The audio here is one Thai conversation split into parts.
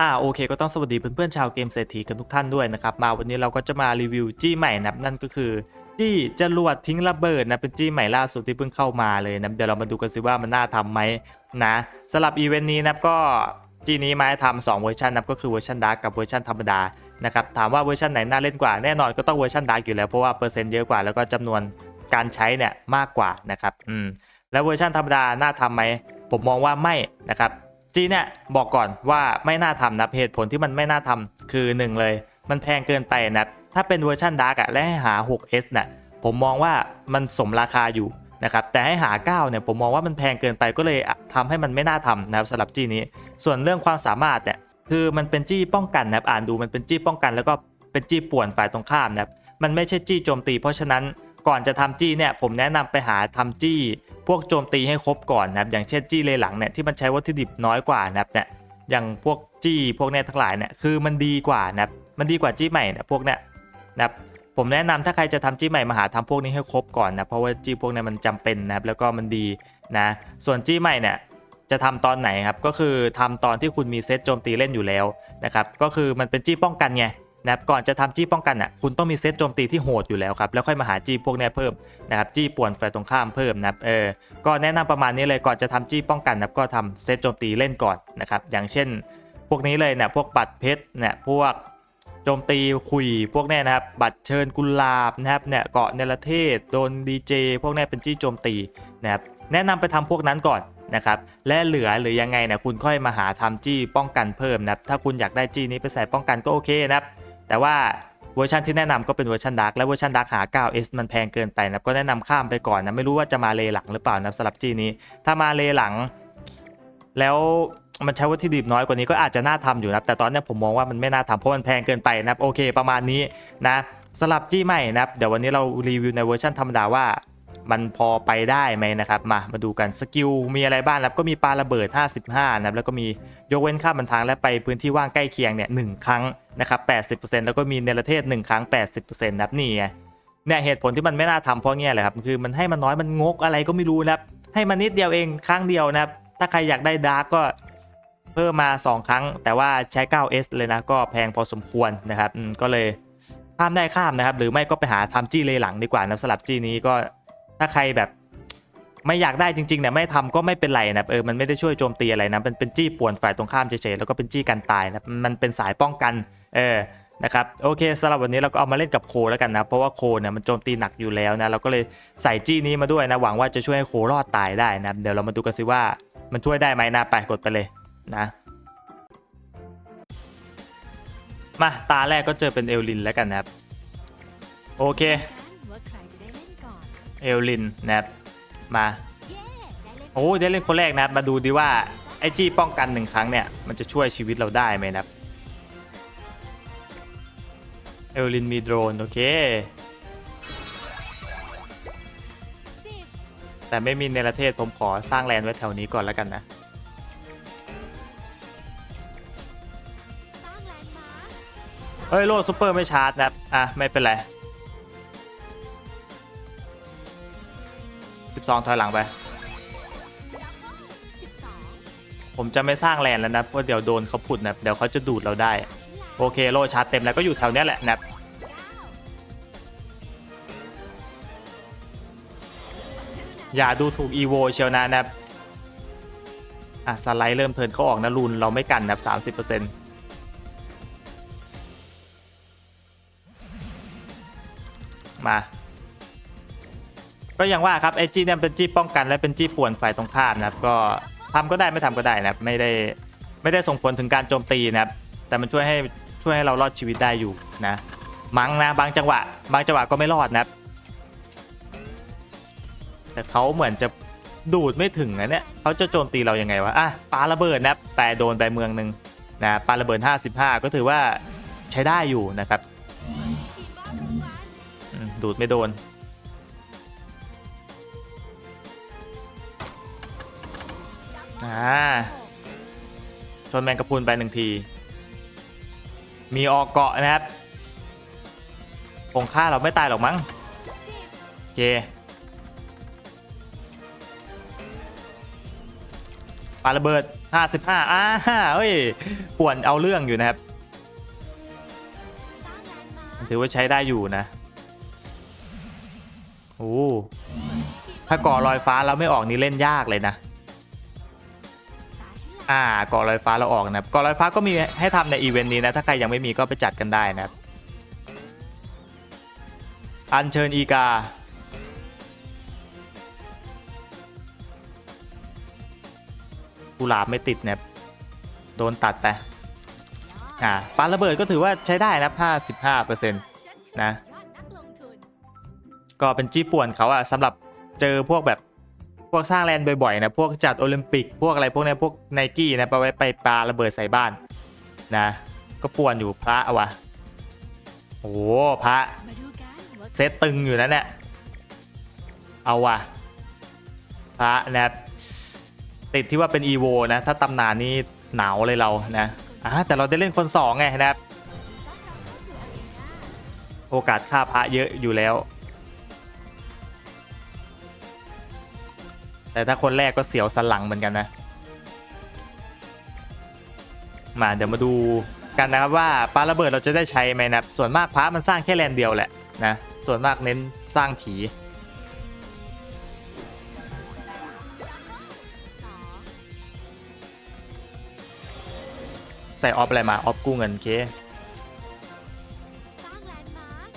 อ่าโอเคก็ต้องสวัสดีเพื่อนๆชาวเกมเศรษฐีกันทุกท่านด้วยนะครับมาวันนี้เราก็จะมารีวิวจี้ใหม่นับนั่นก็คือจี้จรวดทิ้งระเบิดนะเป็นจี้ใหม่ล่าสุดที่เพิ่งเข้ามาเลยนะเดี๋ยวเรามาดูกันสิว่ามันน่าทำไหมนะสำหรับอีเวนต์นี้นับก็จี้นี้มาให้ทำสองเวอร์ชันนับก็คือเวอร์ชันดาร์กกับเวอร์ชันธรรมดานะครับถามว่าเวอร์ชันไหนน่าเล่นกว่าแน่นอนก็ต้องเวอร์ชันดาร์กอยู่แล้วเพราะว่าเปอร์เซ็นต์เยอะกว่าแล้วก็จำนวนการใช้เนี่ยมากกว่านะครับอืมแล้วเวอร์ชันธรรมดาน่าทำไหมผมมองว่าไม่นะครับ จีเนี่ยบอกก่อนว่าไม่น่าทำนะเหตุผลที่มันไม่น่าทำคือ 1 เลย มันแพงเกินไปนะถ้าเป็นเวอร์ชันดาร์กอะและให้หา 6S น่ะผมมองว่ามันสมราคาอยู่นะครับแต่ให้หา 9 เนี่ยผมมองว่ามันแพงเกินไปก็เลยทำให้มันไม่น่าทำนะครับสำหรับจีนี้ ส่วนเรื่องความสามารถเนี่ยคือมันเป็นจี้ป้องกันนะครับอ่านดูมันเป็นจี้ป้องกัน แล้วก็เป็นจี้ป่วนฝ่ายตรงข้ามนะครับมันไม่ใช่จี้โจมตี เพราะฉะนั้น ก่อนจะทำจี้เนี่ยผมแนะนำไปหาทำจี้ พวกโจมตีให้ครบก่อนนะครับอย่างเช่นจี้เลหลังเนี่ยที่มันใช้วัตถุดิบน้อยกว่านะครับเนี่ยอย่างพวกจี้พวกเนี้ยทั้งหลายเนี่ยคือมันดีกว่านะครับมันดีกว่าจี้ใหม่นี่ยพวกเนี้ยนะครับผมแนะนำถ้าใครจะทำจี้ใหม่มาหาทำพวกนี้ให้ครบก่อนนะเพราะว่าจี้พวกเนี้ยมันจำเป็นนะครับแล้วก็มันดีนะส่วนจี้ใหม่เนี่ยจะทำตอนไหนครับก็คือทำตอนที่คุณมีเซตโจมตีเล่นอยู่แล้วนะครับก็คือมันเป็นจี้ป้องกันไง นะครับก่อนจะทำจี้ป้องกันอะคุณต้องมีเซตโจมตีที่โหดอยู่แล้วครับแล้วค่อยมาหาจี้พวกนี้เพิ่มนะครับจี้ป่วนฝ่ายตรงข้ามเพิ่มนะครับเออก็แนะนำประมาณนี้เลยก่อนจะทำจี้ป้องกันนะครับก็ทำเซตโจมตีเล่นก่อนนะครับอย่างเช่น พวกนี้เลยเนี่ยพวกบัตรเพชรเนี่ยพวกโจมตีคุยพวกนี้นะครับบัตรเชิญกุหลาบนะครับเนี่ยเกาะเนรเทศโดนดีเจพวกนี้เป็นจี้โจมตีนะครับแนะนำไปทำพวกนั้นก่อนนะครับและเหลือหรือยังไงเนี่ยคุณค่อยมาหาทำจี้ป้องกันเพิ่มนะครับถ้าคุณอยากได้จี้นี้ไปใส่ป้องกันก็โอเคนะครับ แต่ว่าเวอร์ชันที่แนะนำก็เป็นเวอร์ชันดาร์กและเวอร์ชันดาร์กหา 9S มันแพงเกินไปนะก็แนะนำข้ามไปก่อนนะไม่รู้ว่าจะมาเลหลังหรือเปล่านะสำหรับจี้นี้ ถ้ามาเลหลัง แล้วมันใช้วัตถุดิบน้อยกว่านี้ก็อาจจะน่าทำอยู่นะแต่ตอนนี้ผมมองว่ามันไม่น่าทำเพราะมันแพงเกินไปนะโอเค ประมาณนี้นะสลับจี้ใหม่นะครับเดี๋ยววันนี้เรารีวิวในเวอร์ชันธรรมดาว่ามันพอไปได้ไหมนะครับ มามาดูกันสกิลมีอะไรบ้างนะครับก็มีปาระเบิด 55นะครับแล้วก็มียกเว้นข้ามบันทางและไปพื้นที่ว่างใกล้เคียงเนี่ยหนึ่งครั้ง นะครับ80%แล้วก็มีเนรเทศ 1 ครั้ง 80%นะครับนี่ไงเนี่ยเหตุผลที่มันไม่น่าทำเพราะเงี้ยแหละครับคือมันให้มันน้อยมันงกอะไรก็ไม่รู้นะครับให้มันนิดเดียวเองครั้งเดียวนะครับถ้าใครอยากได้ดาร์กก็เพิ่มมา 2 ครั้ง แต่ว่าใช้ 9S เลยนะก็แพงพอสมควรนะครับก็เลยข้ามได้ข้ามนะครับหรือไม่ก็ไปหาทำจี้เลยหลังดีกว่านะสลับจี้นี้ก็ถ้าใครแบบ ไม่อยากได้จริงๆเนี่ยไม่ทำก็ไม่เป็นไรนะเออมันไม่ได้ช่วยโจมตีอะไรนะมันเป็นจี้ป่วนฝ่ายตรงข้ามเฉยๆแล้วก็เป็นจี้กันตายนะมันเป็นสายป้องกันเออนะครับโอเคสำหรับวันนี้เราก็เอามาเล่นกับโคแล้วกันนะ เพราะว่าโคเนี่ยมันโจมตีหนักอยู่แล้วนะเราก็เลยใส่จี้นี้มาด้วยนะหวังว่าจะช่วยให้โครอดตายได้นะเดี๋ยวเรามาดูกันสิว่ามันช่วยได้ไหมนะไปกดไปเลยนะมาตาแรกก็เจอเป็นเอลลินแล้วกันนะครับโอเคเอนเอลลินนะครับ มา โอ้ได้เล่นคนแรกนะครับ มาดูดีว่า ไอจี้ป้องกันหนึ่งครั้งเนี่ย มันจะช่วยชีวิตเราได้ไหมนะครับ เอลลินมีโดรน โอเค แต่ไม่มีเนประเทศผมขอสร้างแลนด์ไว้แถวนี้ก่อนแล้วกันนะเฮ้ย โลดซูเปอร์ไม่ชาร์จนะครับ อะ ไม่เป็นไร 12 ถอยหลังไป ผมจะไม่สร้างแลนแล้วนะเพราะเดี๋ยวโดนเขาผุดนะเดี๋ยวเขาจะดูดเราได้ โอเคโลชาร์จเต็มแล้วก็อยู่แถวเนี้ยแหละนะอย่าดูถูกอีโวเชียวนะนะอะสไลด์เริ่มเทินเขาออกนะรุนเราไม่กันนะสามสิบเปอร์เซ็นต์มา ก็อย่างว่าครับไอจีเนี่ยเป็นจี้ป้องกันและเป็นจี้ป่วนฝ่ายตรงข้ามนะครับก็ทำก็ได้ไม่ทำก็ได้นะครับไม่ได้ไม่ได้ส่งผลถึงการโจมตีนะครับแต่มันช่วยให้ช่วยให้เรารอดชีวิตได้อยู่นะมั้งนะบางจังหวะ บางจังหวะก็ไม่รอดนะครับแต่เขาเหมือนจะดูดไม่ถึงนะเนี่ยเขาจะโจมตีเรายังไงวะอะปาระเบิดนะครับแต่โดนไปเมืองหนึ่งนะปาระเบิด 55 ก็ถือว่าใช้ได้อยู่นะครับดูดไม่โดน อ่าชนแมงกะพรุนไปหนึ่งที มีออกเกาะนะครับคงฆ่าเราไม่ตายหรอกมั้งโอเคปาระเบิด 55อ่าเฮ้ยป่วนเอาเรื่องอยู่นะครับ ถือว่าใช้ได้อยู่นะ โอ้ ถ้าก่อลอยฟ้าเราไม่ออกนี่เล่นยากเลยนะ ตาฉันละอ่าก่อลอยฟ้าเราออกนะครับก่อลอยฟ้าก็มีให้ทำในอีเวนต์นี้นะ ถ้าใครยังไม่มีก็ไปจัดกันได้นะครับ อัญเชิญอีกา กุหลาบไม่ติดนะครับ โดนตัดไป อ่าปาระเบิดก็ถือว่าใช้ได้นะ55%นะยอดนักลงทุนก็เป็นจี้ป่วนเขาอะสำหรับเจอพวกแบบ พวกสร้างแลนด์บ่อยๆนะพวกจัดโอลิมปิก พวกอะไรพวกเนี้ยพวกไนกี้นะไปไว้ไปปาระเบิดใส่บ้านนะ ก็ป่วนอยู่พระวะโอ้พระเซตตึงอยู่นะเนี่ยเอาวะพระนะติดที่ว่าเป็นอีโวนะถ้าตำนานนี่หนาวเลยเรานะอ่าแต่เราได้เล่นคนสองไงนะโอกาสฆ่าพระเยอะอยู่แล้ว แต่ถ้าคนแรกก็เสียวสลังเหมือนกันนะ มาเดี๋ยวมาดูกันนะครับว่าปาระเบิดเราจะได้ใช้ไหมนะส่วนมากพระมันสร้างแค่แลนเดียวแหละนะส่วนมากเน้นสร้างผีใส่ออฟอะไรมา ออฟกู้เงินเคสร้างแลนด์มาร์ค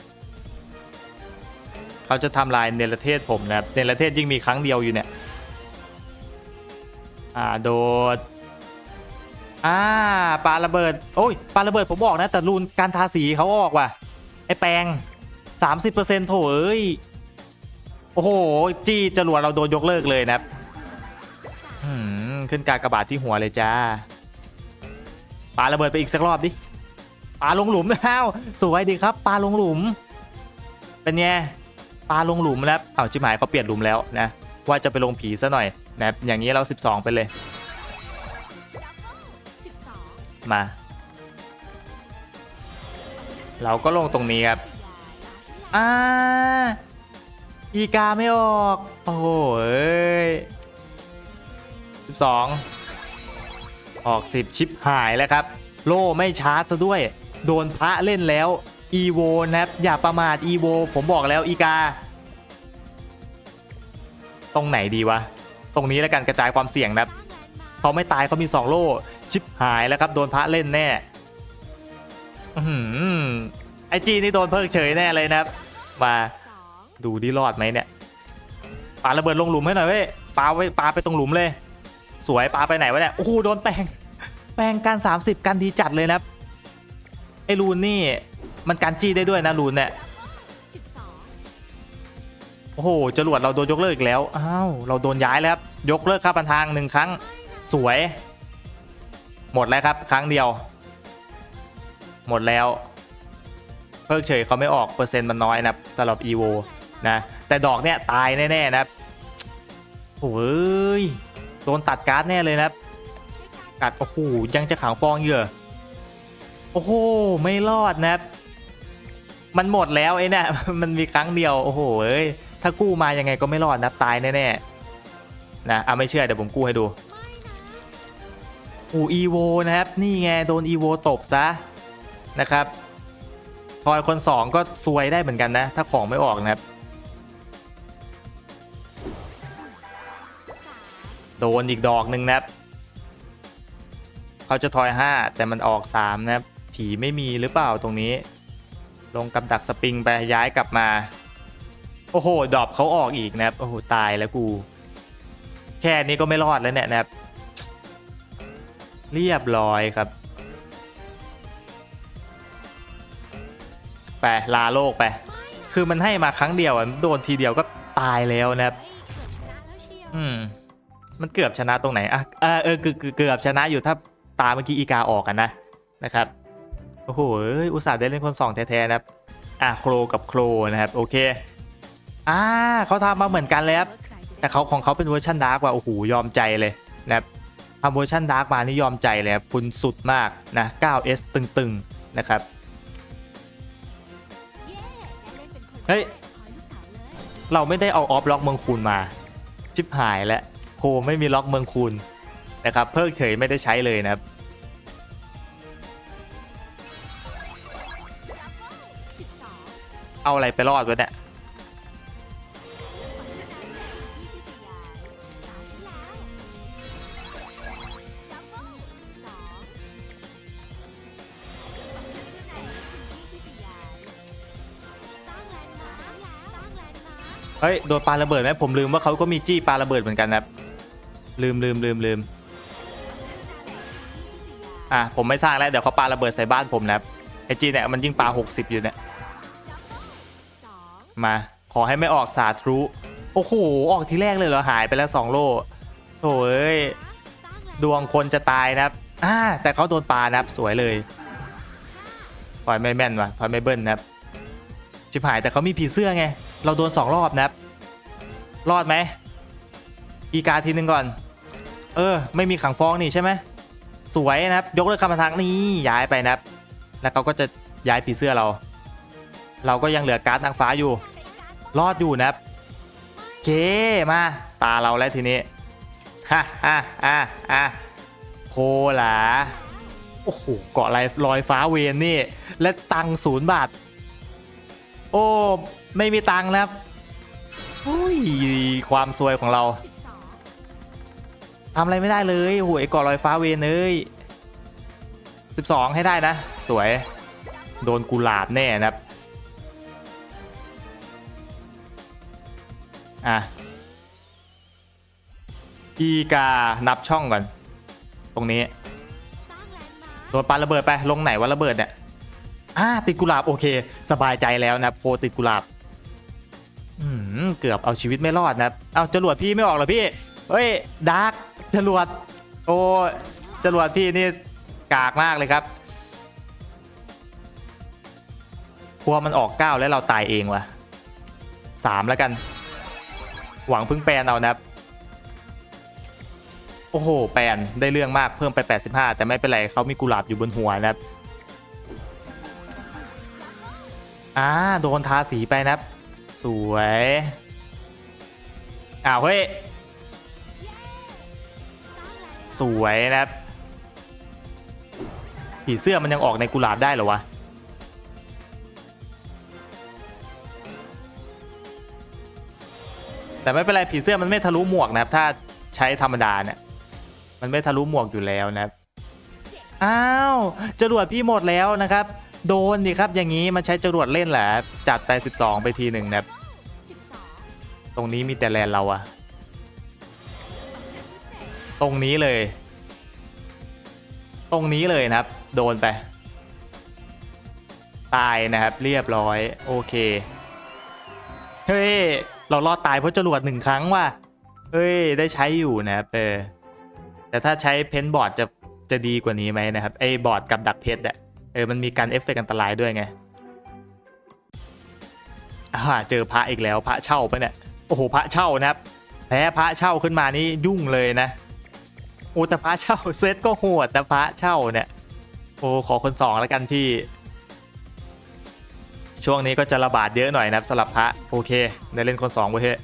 เขาจะทำลายเนรเทศผมนะครับ เนรเทศยิ่งมีครั้งเดียวอยู่เนี่ย อ่าโดดอ่าปลาระเบิดโอ้ยปลาระเบิดผมบอกนะ แต่รูนการทาสีเขาออกว่ะไอแปลง30%โถเอ้ยโอ้โห จี้จรวดเราโดนยกเลิกเลยนะครับอืมขึ้นกากระบาดที่หัวเลยจ้าปาระเบิดไปอีกสักรอบดิปาลงหลุมแล้วสวยดีครับปาลงหลุม เป็นไงปาลงหลุมแล้วเอาชิบหายเขาเปลี่ยนหลุมแล้วนะ ว่าจะไปลงผีซะหน่อยนะครับอย่างนี้เรา 12 ไปเลย มา เราก็ลงตรงนี้ครับอ่าอีกาไม่ออก โอ้โหเอ้ยสิบสองออกสิบชิปหายแล้วครับ โล่ไม่ชาร์จซะด้วย โดนพระเล่นแล้ว อีโวนะครับอย่าประมาทอีโว ผมบอกแล้วอีกา ตรงไหนดีวะ ตรงนี้แล้วกันกระจายความเสี่ยงนะครับเขาไม่ตายเขามี 2 โล่ ชิปหายแล้วครับ โดนพระเล่นแน่อไอจีนี่โดนเพิกเฉยแน่เลยนะครับ มาดูดิรอดไหมเนี่ยปาระเบิดลงหลุมให้หน่อยเว้ยปาไว้ปาไปตรงหลุมเลย สวยปาไปไหนวะเนี่ยโอ้โหโดนแปลงแปลงการ 30 กันดีจัดเลยนะไอรูนนี่มันการจี้ได้ด้วยนะรูนเนี่ย อ้โหจรวดเราโดนยกเลิกอีกแล้วอ้าวเราโดนย้ายแล้วครับยกเลิกค่าพันทางหนึ่งครั้งสวย หมดแล้วครับ ครั้งเดียว หมดแล้วเพิกเฉยเขาไม่ออกเปอร์เซ็นต์มันน้อยนะครับสำหรับ EVO นะแต่ดอกเนี่ยตายแน่ๆนะครับโอ้ยโดนตัดการ์ดแน่เลยนะครับกัดโอ้โหยังจะขังฟองอยู่เหรอโอ้โหไม่รอดนะครับมันหมดแล้วไอ้เนี่ยมันมีครั้งเดียวโอ้โหเอ้ย ถ้ากู้มายังไงก็ไม่รอดนะตายแน่ๆนะอะไม่เชื่อเดี๋ยวผมกู้ให้ดูอ้อีโวนะครับ นี่ไงโดนอีโวตบซะนะครับทอยคนสองก็ซวยได้เหมือนกันนะ ถ้าของไม่ออกนะครับ โดนอีกดอกหนึ่งนะครับเขาจะทอย 5 แต่มันออก 3 นะครับ ผีไม่มีหรือเปล่าตรงนี้ ลงกับดักสปริงไปย้ายกลับมา โอ้โหดรอปเขาออกอีกนะครับโอ้โหตายแล้วกู แค่นี้ก็ไม่รอดแล้วเนี่ยนะครับ เรียบร้อยครับ ไป ลาโลกไป คือมันให้มาครั้งเดียวอะโดนทีเดียวก็ตายแล้วนะครับ อืม มันเกือบชนะตรงไหนอะเออเออเกือบเกือบชนะอยู่ถ้าตาเมื่อกี้อีกาออกกันนะนะครับโอ้โหอุตส่าห์ได้เล่นคนสองแท้ๆนะครับอะโครกับโครนะครับ โอเค อ่าเขาทำมาเหมือนกันเลยครับแต่เขาของเขาเป็นเวอร์ชันดาร์กว่าโอ้โหยอมใจเลยนะครับทำเวอร์ชันดาร์กมานี่ยอมใจเลยครับคุณสุดมากนะ 9S ตึงๆนะครับเฮ้ยเราไม่ได้เอาออฟล็อกเมืองคูณมาชิบหายแล้วโคไม่มีล็อกเมืองคูณนะครับเพิกเฉยไม่ได้ใช้เลยนะครับเอาอะไรไปรอดวะเนี่ย เฮ้ย โดนปาระเบิดไหมผมลืมว่าเขาก็มีจี้ปาระเบิดเหมือนกันนะครับ ลืมลืมลืมลืมอะ ผมไม่สร้างแล้ว เดี๋ยวเขาปาระเบิดใส่บ้านผมนะครับไอจีเนี่ยมันยิ่งปา 60 อยู่เนี่ย มา ขอให้ไม่ออกสาทรุโอ้โห ออกทีแรกเลยเหรอ หายไปแล้ว 2 โลโถ่เอ้ยสร้างแลนด์ดวงคนจะตายนะครับ อ่า แต่เขาโดนปานะครับ สวยเลยถอยไม่แม่นว่ะถอยไม่เบิ้ลนะครับ ชิบหายแต่เขามีผีเสื้อไง เราโดน2รอบนะครับรอดไหมอีกาทีหนึ่งก่อน เออ ไม่มีขังฟองนี่ใช่ไหมสวยนะครับ ยกเลิกคำพักนี่ย้ายไปนะครับ แล้วเขาก็จะย้ายผีเสื้อเรา เราก็ยังเหลือการ์ดนางฟ้าอยู่ รอดอยู่นะครับเคมาตาเราแล้วทีนี้ฮ่าฮ่าฮ่าฮ่าโคหลาโอ้โหเกาะลอยฟ้าเวนนี่ และตังศูนย์บาท โอ้ ไม่มีตังค์นะครับอุ้ยความซวยของเราทำอะไรไม่ได้เลยโอ้โหไอ้กาะลอยฟ้าเวนเอ้ย12 ให้ได้นะ สวย โดนกุหลาบแน่นะครับ อะอีกานับช่องก่อน ตรงนี้ โดนปาระเบิดไป ลงไหนวะระเบิดเนี่ยอ่าติดกุหลาบโอเค สบายใจแล้วนะโคติดกุหลาบ เกือบเอาชีวิตไม่รอดนะเอาจรวดพี่ไม่ออกหรอพี่ เฮ้ยดาร์กจรวด โอ้จรวดพี่นี่กากมากเลยครับกลัวมันออก9แล้วเราตายเองวะสามแล้วกัน หวังพึ่งแปนเอานะครับ โอ้โห แปนได้เรื่องมากเพิ่มไป 85 แต่ไม่เป็นไรเขามีกุหลาบอยู่บนหัวนะครับอ่าโดนทาสีไปนะครับ สวย อ้าวเฮ้ย สวยนะครับผีเสื้อมันยังออกในกุหลาบได้เหรอวะ แต่ไม่เป็นไรผีเสื้อมันไม่ทะลุหมวกนะครับ ถ้าใช้ธรรมดาเนี่ย มันไม่ทะลุหมวกอยู่แล้วนะครับ อ้าวจรวดพี่หมดแล้วนะครับ โดนดิครับ อย่างนี้มันใช้จรวดเล่นแหละจัดไป 12 ไปทีหนึ่งนะตรงนี้มีแต่แลนเราอะตรงนี้เลย ตรงนี้เลยนะครับ โดนไป ตายนะครับ เรียบร้อย โอเค เฮ้ย เรารอดตายเพราะจรวดหนึ่งครั้งว่ะ เฮ้ย ได้ใช้อยู่นะครับเออแต่ถ้าใช้เพนบอร์ดจะจะดีกว่านี้ไหมนะครับไอ้บอร์ดกับดักเพชรอะ เออมันมีการเอฟเฟกต์อันตรายด้วยไงอ่าเจอพระอีกแล้วพระเช่าปะเนี่ยโอ้โหพระเช่านะครับแพ้พระเช่าขึ้นมานี่ยุ่งเลยนะโอ้แต่พระเช่าเซตก็โหดแต่พระเช่าเนี่ยโอ้ขอคนสองแล้วกันพี่ ช่วงนี้ก็จะระบาดเยอะหน่อยนะครับสำหรับพระโอเคได้เล่นคนสองเว้ยเฮ้ย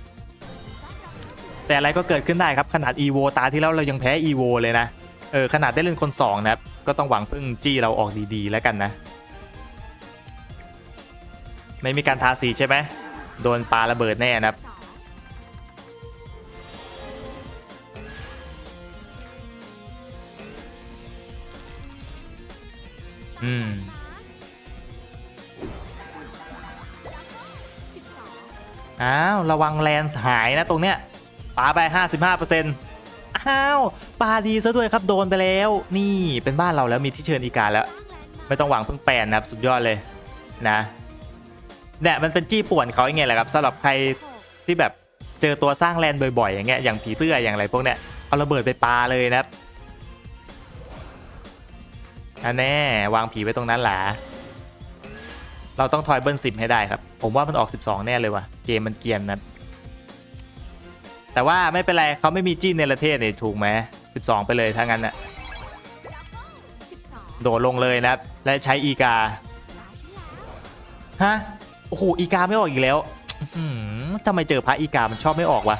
แต่อะไรก็เกิดขึ้นได้ครับขนาด EVO ตาที่แล้วเรายังแพ้ EVO เลยนะเออขนาดได้เล่นคนสองนะครับ ก็ต้องหวังพึ่งจี้เราออกดีๆแล้วกันนะ ไม่มีการทาสีใช่ไหมโดนปลาระเบิดแน่นะครับอืมอ้าว ระวังแลนหายนะตรงเนี้ยปาไป 55%อ้ อ้าวปลาดีซะด้วยครับโดนไปแล้ว นี่เป็นบ้านเราแล้วมีที่เชิญอีกาแล้ว ไม่ต้องหวังเพึ่งแปลนนะครับสุดยอดเลยนะเนี่ยมันเป็นจี้ป่วนเขาอย่างเงี้ยแหละครับสำหรับใครที่แบบเจอตัวสร้างแลนบ่อยๆอย่างเงี้ยอย่างผีเสื้ออย่างไรพวกเนี้ยเอาระเบิดไปปาเลยนะครับอันแน่วางผีไว้ตรงนั้นหละเราต้องทอยเบิลสิบให้ได้ครับ ผมว่ามันออก 12 แน่เลยว่ะ เกมมันเกียนนะ แต่ว่าไม่เป็นไรเขาไม่มีจี้เนประเทศเนี่ยถูกไหม12 ไปเลยถ้างั้นน่ะโดดลงเลยนะและใช้อีกาฮะโอ้โหอีกาไม่ออกอีกแล้วทำไมเจอพระอีกามันชอบไม่ออกวะ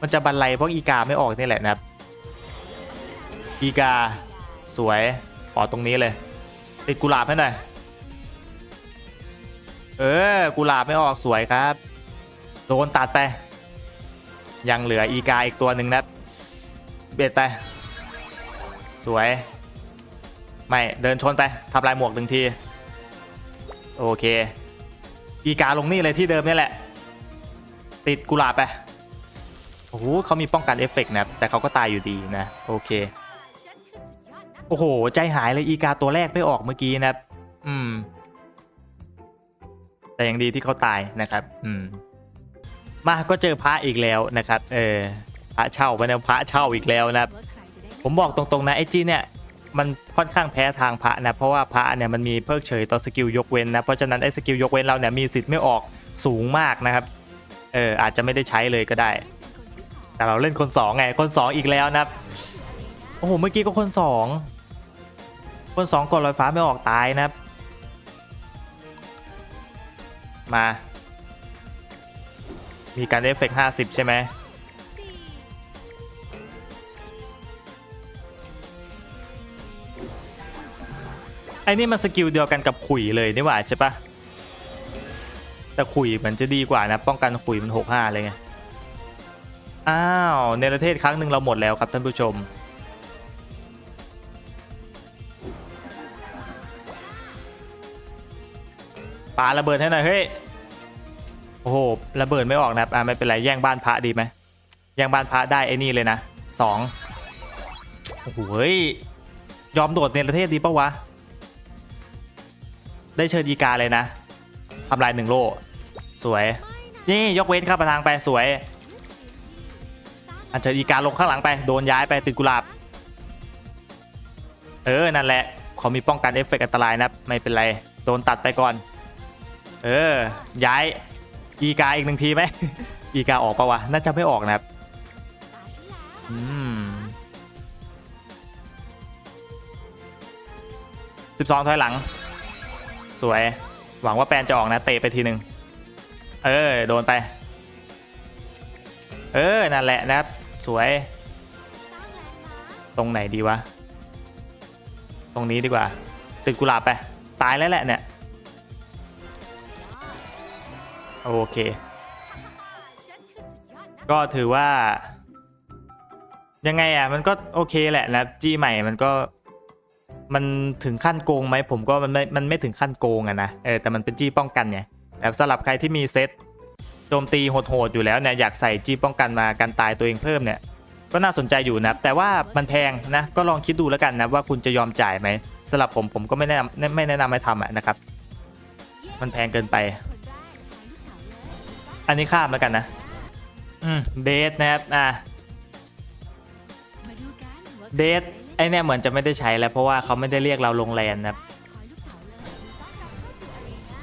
มันจะบันไลเพราะอีกาไม่ออกนี่แหละนะครับอีกา สวยขอตรงนี้เลยติดกุหลาบให้หน่อยเออกุหลาบไม่ออกสวยครับ โดนตัดไป ยังเหลืออีกาอีกตัวหนึ่งนะ เบ็ดไป สวย ไม่เดินชนไปทำลายหมวกหนึ่งที โอเค อีกาลงนี่เลยที่เดิมนี่แหละ ติดกุหลาบไป โอ้โหเขามีป้องกันเอฟเฟกต์นะ แต่เขาก็ตายอยู่ดีนะ โอเค โอ้โห ใจหายเลยอีกาตัวแรกไม่ออกเมื่อกี้นะ อืม แต่ยังดีที่เขาตายนะครับ อืม มาก็เจอพระอีกแล้วนะครับเออพระเช่าไปแล้วพระเช่าอีกแล้วนะครับผมบอกตรงๆนะไอจีเนี่ยมันค่อนข้างแพ้ทางพระนะเพราะว่าพระเนี่ยมันมีเพิกเฉยต่อสกิลยกเว้นนะเพราะฉะนั้นไอสกิลยกเว้นเราเนี่ยมีสิทธิ์ไม่ออกสูงมากนะครับเอออาจจะไม่ได้ใช้เลยก็ได้ แต่เราเล่นคนสองไงคนสองอีกแล้วนะครับโอ้โหเมื่อกี้ก็คนสองคนสองกดลอยฟ้าไม่ออกตายนะครับมา มีการเอฟเฟกต์50ใช่ไหมไอ้นี่มันสกิลเดียวกันกับขุยเลยนี่หว่าใช่ปะแต่ขุยมันจะดีกว่านะ ป้องกันขุยมัน65เลยไง อ้าวเนประเทศครั้งหนึ่งเราหมดแล้วครับท่านผู้ชมปาระเบิดให้หน่อยเฮ้ย โอ้โหระเบิดไม่ออกนะครับอ่าไม่เป็นไรแย่งบ้านพระดีไหมแย่งบ้านพระได้ไอ้นี่เลยนะสองโอ้โหยยอมโดดเนประเทศดีปะวะ ได้เชิญอีกาเลยนะทำลายหนึ่งโลสวย นี่ยกเว้นข้าประทางไปสวย อันเชิญอีกาลงข้างหลังไปโดนย้ายไปติดกุหลาบ เออ นั่นแหละเขามีป้องกันเอฟเฟกต์อันตรายนะไม่เป็นไร โดนตัดไปก่อน เออ ย้าย อีกาอีกหนึ่งทีไหม อีกาออกปะวะ น่าจะไม่ออกนะครับ อืมสิบสองถอยหลัง สวย หวังว่าแปนจะออกนะ เตะไปทีหนึ่งเออ โดนไป เออ นั่นแหละนะครับ สวย ตรงไหนดีวะ ตรงนี้ดีกว่าติดกุหลาบไป ตายแล้วแหละเนี่ย โอเค ก็ถือว่า ยังไงอะ มันก็โอเคแหละนะจีใหม่มันก็ มันถึงขั้นโกงไหมผมก็มันไม่มันไม่ถึงขั้นโกงอะนะเออแต่มันเป็นจี้ป้องกันไงแต่สำหรับใครที่มีเซตโจมตีโหดๆอยู่แล้วเนี่ยอยากใส่จี้ป้องกันมากันตายตัวเองเพิ่มเนี่ยก็น่าสนใจอยู่นะแต่ว่ามันแพงนะก็ลองคิดดูแล้วกันนะว่าคุณจะยอมจ่ายไหมสำหรับผมผมก็ไม่แนะนำไม่แนะนำให้ทำอะนะครับ มันแพงเกินไป อันนี้ข้ามแล้วกันนะ อืมเดทนะครับ อะมาดูกันว่าเดทไอเนี่ยเหมือนจะไม่ได้ใช้แล้วเพราะว่าเขาไม่ได้เรียกเราลงแลนนะครับทอยลูกเต๋าเลยต้อนรับเข้าสู่อารีนา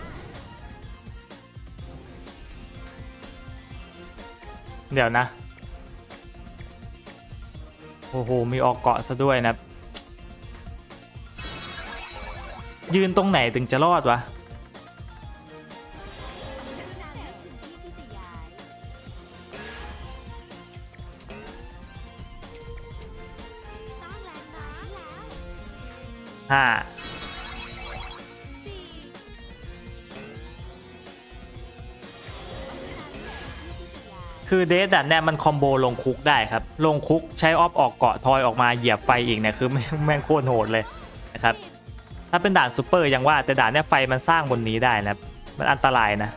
เดี๋ยวนะ โอ้โห มีออกเกาะซะด้วยนะครับยืนตรงไหนถึงจะรอดวะ ห้าคือเดทอะเนี่ยมันคอมโบลงคุกได้ครับ ลงคุกใช้ออฟออกเกาะทอยออกมาเหยียบไฟอีกเนี่ยคือแม่งแม่งโคตรโหดเลยนะครับ ถ้าเป็นด่านซูเปอร์ยังว่าแต่ด่านเนี่ยไฟมันสร้างบนนี้ได้นะมันอันตรายนะ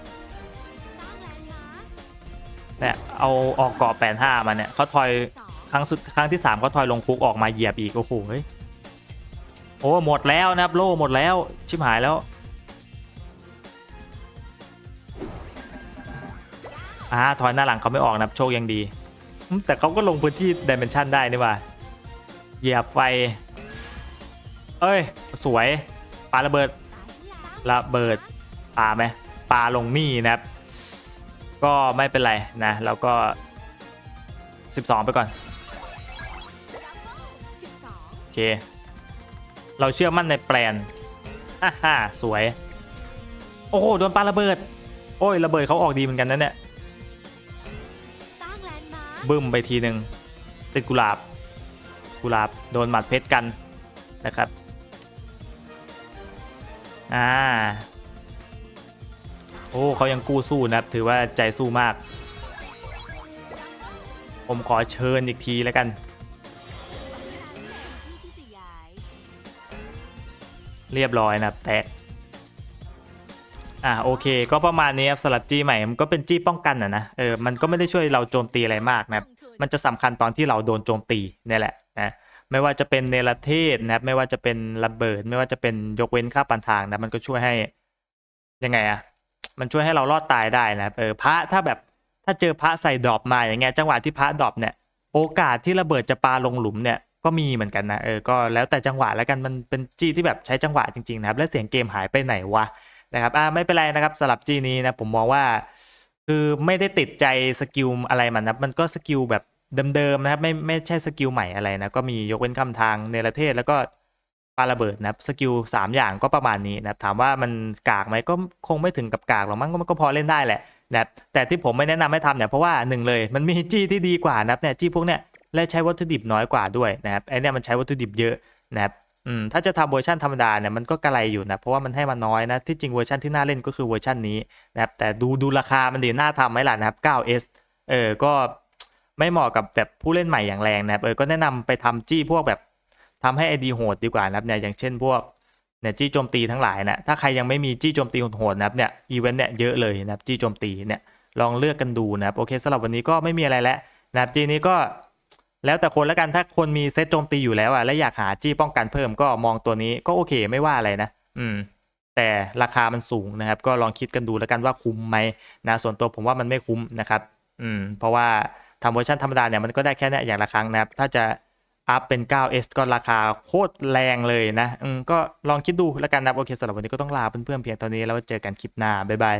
เนี่ยเอาออกเกาะแปดห้ามาเนี่ยเขาทอยครั้งสุดครั้งที่3เขาทอยลงคุกออกมาเหยียบอีกโอ้โหเฮ้ย โอ้หมดแล้วนะครับโล่หมดแล้ว ชิบหายแล้ว อ่าทอยหน้าหลังเขาไม่ออกนะครับโชคยังดี แต่เขาก็ลงพื้นที่ดิเมนชันได้นี่ว่าเหยียบไฟ เอ้ย สวยปาระเบิดระเบิดปาไหมปาลงนี่นะครับ ก็ไม่เป็นไรนะแล้วก็ 12 ไปก่อนโอเค เราเชื่อมั่นในแปลนฮ่าฮ่าสวย โอ้โหโดนปาระเบิด โอ้ยระเบิดเขาออกดีเหมือนกันนะเนี่ยบึ้มไปทีหนึ่งติดกุหลาบ กุหลาบโดนหมัดเพชรกันนะครับอ่าโอ้เขายังกู้สู้นะครับถือว่าใจสู้มาก ผมขอเชิญอีกทีแล้วกัน เรียบร้อยนะแตะอ่าโอเค ก็ประมาณนี้ครับสำหรับจี้ใหม่มันก็เป็นจี้ป้องกันอะนะเออมันก็ไม่ได้ช่วยเราโจมตีอะไรมากนะมันจะสำคัญตอนที่เราโดนโจมตีนี่แหละนะไม่ว่าจะเป็นเนรเทศนะครับไม่ว่าจะเป็นระเบิด ไม่ว่าจะเป็นยกเว้นค่าปันทางนะมันก็ช่วยให้ยังไงอะมันช่วยให้เรารอดตายได้นะเออพระถ้าแบบถ้าเจอพระใส่ดรอปมาอย่างเงี้ยจังหวะที่พระดรอปเนี่ยโอกาสที่ระเบิดจะปาลงหลุมเนี่ย ก็มีเหมือนกันนะเออก็แล้วแต่จังหวะแล้วกันมันเป็นจี้ที่แบบใช้จังหวะจริงๆนะครับและเสียงเกมหายไปไหนวะนะครับอ่าไม่เป็นไรนะครับสลับจี้นี้นะผมมองว่า คือไม่ได้ติดใจสกิลอะไรมันนะมันก็สกิลแบบเดิมๆนะครับไม่ไม่ใช่สกิลใหม่อะไรนะก็มียกเว้นคำทางเนรเทศแล้วก็ปาระเบิดนะครับสกิลสามอย่างก็ประมาณนี้นะครับถามว่ามันกากไหมก็คงไม่ถึงกับกากหรอกมั้งก็มันก็พอเล่นได้แหละนะแต่ที่ผมไม่แนะนำให้ทำเนี่ยเพราะว่าหนึ่งเลยมันมีจี้ที่ดีกว่านะครับเนี่ยจี้พวกเนี้ย และใช้วัตถุดิบน้อยกว่าด้วยนะครับไอเนี่ยมันใช้วัตถุดิบเยอะนะครับอืมถ้าจะทำเวอร์ชันธรรมดาเนี่ยมันก็กระไรอยู่นะเพราะว่ามันให้มาน้อยนะที่จริงเวอร์ชันที่น่าเล่นก็คือเวอร์ชันนี้นะครับแต่ดูดูราคามันดีน่าทำไหมล่ะนะครับ 9s เออก็ไม่เหมาะกับแบบผู้เล่นใหม่อย่างแรงนะครับเออก็แนะนำไปทำจี้พวกแบบทำให้ไอดีโหดดีกว่านะครับเนี่ยอย่างเช่นพวกเนี่ยจี้โจมตีทั้งหลายนะถ้าใครยังไม่มีจี้โจมตีโหดๆนะครับเนี่ยอีเวนต์เนี่ยเยอะเลยนะครับจี้โจมตีเนี่ยลองเลือกกันดูนะครับโอเคสำหรับวันนี้ก็ไม่มีอะไรแล้วนะครับจีนี้ก็ แล้วแต่คนแล้วกันถ้าคนมีเซตโจมตีอยู่แล้วอะและอยากหาจี้ป้องกันเพิ่มก็มองตัวนี้ก็โอเคไม่ว่าอะไรนะ อืม แต่ราคามันสูงนะครับ ก็ลองคิดกันดูแล้วกันว่าคุ้มไหมนะส่วนตัวผมว่ามันไม่คุ้มนะครับ อืม เพราะว่าทำเวอร์ชันธรรมดาเนี่ยมันก็ได้แค่เนี้ยอย่างละครั้งนะครับ ถ้าจะอัพเป็น 9s ก็ราคาโคตรแรงเลยนะ อืม ก็ลองคิดดูแล้วกันนะโอเคสำหรับวันนี้ก็ต้องลาเพื่อนๆเพียงเท่านี้แล้วเจอกันคลิปหน้าบ๊ายบาย